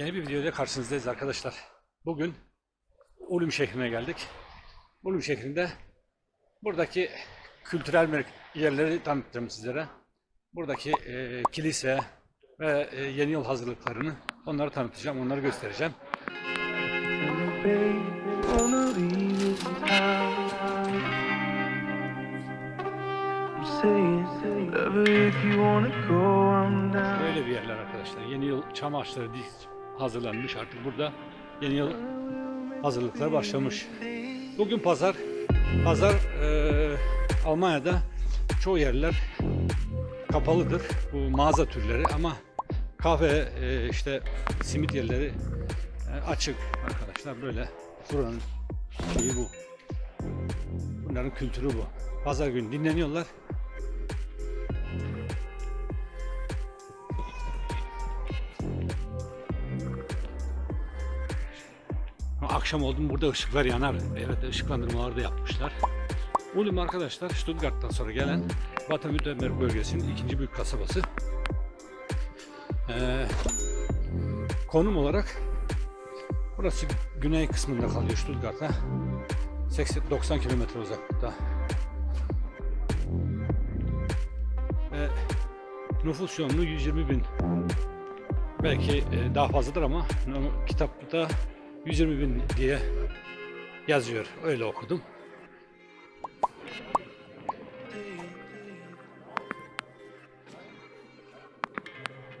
Yeni bir videoyla karşınızdayız arkadaşlar. Bugün Ulum şehrine geldik. Ulum şehrinde buradaki kültürel yerleri tanıtacağım sizlere. Buradaki e, kilise ve e, yeni yıl hazırlıklarını onları tanıtacağım, onları göstereceğim. Böyle bir yerler arkadaşlar. Yeni yıl çam ağaçları diz hazırlanmış artık burada. Yeni yıl hazırlıklar başlamış. Bugün pazar. Pazar e, Almanya'da çoğu yerler kapalıdır. Bu mağaza türleri ama kahve e, işte simit yerleri e, açık arkadaşlar böyle buranın şeyi bu. Bunların kültürü bu. Pazar günü dinleniyorlar. Akşam oldu mu burada ışıklar yanar. Evet ışıklandırmaları da yapmışlar. Ulm arkadaşlar Stuttgart'tan sonra gelen Baden-Württemberg bölgesinin ikinci büyük kasabası. Ee, konum olarak burası güney kısmında kalıyor Stuttgart'a. 80 90 kilometre uzaklıkta. Ve nüfus yoğunluğu 120 bin. Belki e, daha fazladır ama kitapta 120 bin diye yazıyor. Öyle okudum.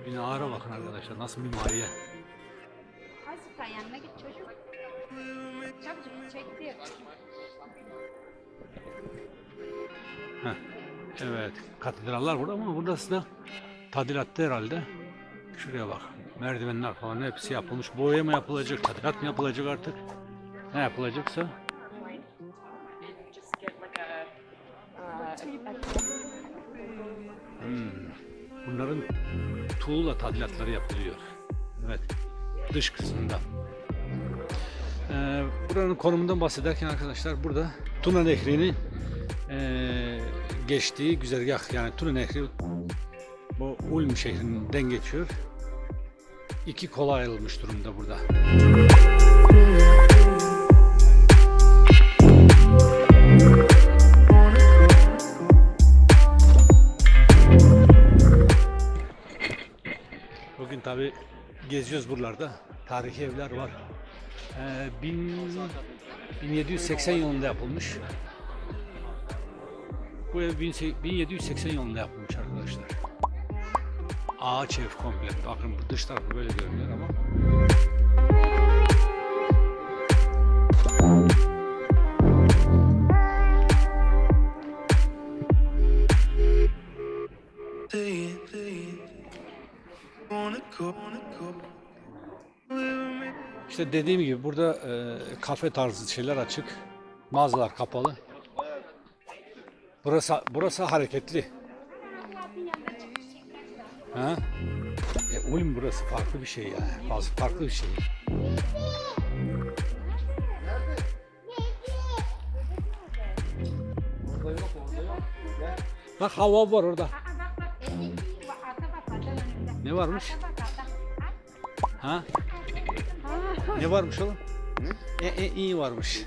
Binalara bakın arkadaşlar. Nasıl mimariye. Azıcık yanına git çocuk. Çabucak çekti. Heh. Evet. Katedrallar burada ama burası da tadilatta herhalde. Şuraya bak. Merdivenler falan hepsi yapılmış. Boya mı yapılacak, tadilat mı yapılacak artık? Ne yapılacaksa. Hmm. Bunların tuğla tadilatları yapılıyor. Evet. Dış kısmında. Ee, buranın konumundan bahsederken arkadaşlar burada Tuna Nehri'nin ee, geçtiği güzergah yani Tuna Nehri bu Ulm şehrinden geçiyor. İki kola ayrılmış durumda burada. Bugün tabi geziyoruz buralarda. Tarihi evler var. Ee, bin, 1780 yılında yapılmış. Bu ev 1780 yılında yapılmış arkadaşlar. Ağaç ev komple. Bakın dış tarafı böyle görünüyor ama. İşte dediğim gibi burada e, kafe tarzı şeyler açık. Mağazalar kapalı. Burası burası hareketli. Ha? E, Ulm burası farklı bir şey yani. Fazla farklı bir şey. Bak hava var orada. Ne varmış? Ha? Ne varmış oğlum? E, e, iyi varmış.